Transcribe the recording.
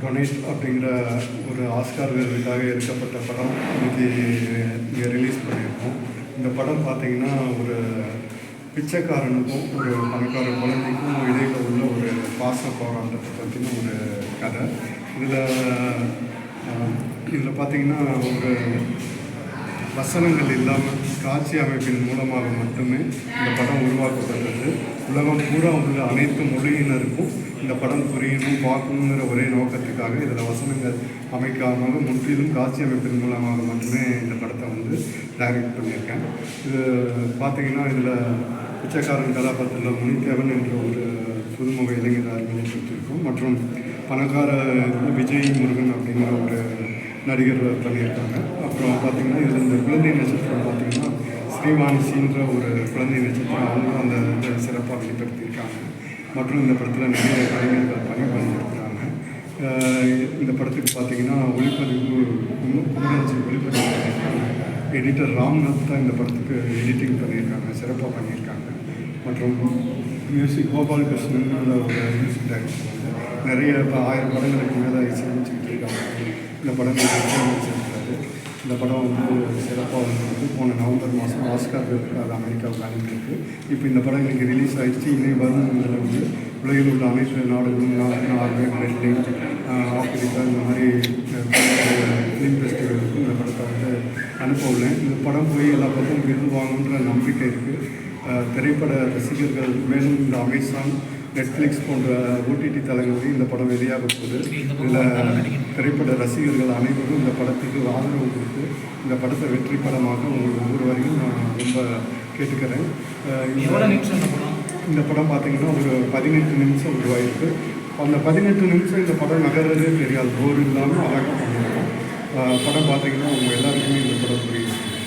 Donate அப்படிங்கிற ஒரு Oscar விருதுக்காக எடுக்கப்பட்ட படம் இன்னைக்கு இங்கே ரிலீஸ் பண்ணியிருக்கோம். இந்த படம் பார்த்தீங்கன்னா ஒரு பிச்சைக்காரனுக்கும் ஒரு பணக்கார குழந்தைக்கும் இடையில உள்ள ஒரு பாச போராட்டத்தை பற்றின ஒரு கதை. இதில் இதில் பார்த்தீங்கன்னா ஒரு வசனங்கள் இல்லாமல் காட்சி அமைப்பின் மூலமாக மட்டுமே இந்த படம் உருவாக்கப்பட்டது. உலகம் பூரா உள்ள அனைத்து மொழியினருக்கும் இந்த படம் புரியணும் பார்க்கணுங்கிற ஒரே நோக்கத்துக்காக இதில் வசனங்கள் அமைக்காமல் முற்றிலும் காட்சி அமைப்பின் மூலமாக மட்டுமே இந்த படத்தை வந்து டைரக்ட் பண்ணியிருக்கேன். இது பார்த்தீங்கன்னா இதில் பிச்சைக்காரன் கதாபாத்திரத்தில் முனித்தேவன் என்ற ஒரு புதுமுக இளைஞர் அறிமுகப்படுத்தியிருக்கோம். மற்றும் பணக்கார விஜய் முருகன் அப்படிங்கிற ஒரு நடிகர் பண்ணியிருக்காங்க. அப்புறம் பார்த்தீங்கன்னா இதில் இந்த குழந்தை நட்சத்திரம் பார்த்தீங்கன்னா ஸ்ரீவாணிசின்ற ஒரு குழந்தை நட்சத்திரம் அவங்களும் அந்த இதை சிறப்பாக வெளிப்படுத்தியிருக்காங்க. மற்றும் இந்த படத்தில் நிறைய கலைஞர்கள் பணி பண்ணியிருக்கிறாங்க இந்த படத்துக்கு பார்த்தீங்கன்னா ஒளிப்பதிவு கும- ஒளிப்பதிவு பண்ணியிருக்காங்க. எடிட்டர் ராம்நாத் தான் இந்த படத்துக்கு எடிட்டிங் பண்ணியிருக்காங்க சிறப்பாக பண்ணியிருக்காங்க. மற்றும் மியூசிக் கோபால் கிருஷ்ணன் ஒரு மியூசிக் டைரக்டர் நிறைய இப்போ ஆயிரம் படங்களுக்கு மேலே இசையமைச்சுக்கிட்டு இருக்காங்க. இந்த படம் இந்த படம் வந்து சிறப்பாக வந்துருக்கு போன நவம்பர் மாதம் ஆஸ்கார் விருதுக்காக அமெரிக்காவுக்கு அனுப்பியிருக்கு. இப்போ இந்த படம் எங்களுக்கு ரிலீஸ் ஆகிடுச்சு இனி வரும் வந்து உலகில் உள்ள அனைத்து நாடுகளும் நார்வே பிரெட்லிங் ஆப்பிரிக்கா இந்த மாதிரி ஃபிலிம் ஃபெஸ்டிவலுக்கும் இந்த படத்தை வந்து அனுப்ப உள்ளேன். இந்த படம் போய் எல்லா பக்கமும் விருது வாங்கணுன்ற நம்பிக்கை இருக்குது திரைப்பட ரசிகர்கள் மேலும் இந்த அமேசான் நெட்ஃப்ளிக்ஸ் போன்ற ஓடிடி தளங்களில் இந்த படம் வெளியாக போகுது இதில் திரைப்பட ரசிகர்கள் அனைவரும் இந்த படத்துக்கு ஆதரவு கொடுத்து இந்த படத்தை வெற்றி படமாக உங்கள் ஒவ்வொருவரையும் நான் ரொம்ப கேட்டுக்கிறேன். இந்த- படம்? பார்த்தீங்கன்னா ஒரு பதினெட்டு நிமிஷம் உருவாயிருக்கு. அந்த பதினெட்டு நிமிஷம் இந்த படம் நகர்றதே தெரியாது. போர் இல்லாமல் அழகாக பண்ணியிருக்கோம். அஹ் படம் பார்த்தீங்கன்னா உங்கள் எல்லாருக்குமே இந்த படம் புரியும்.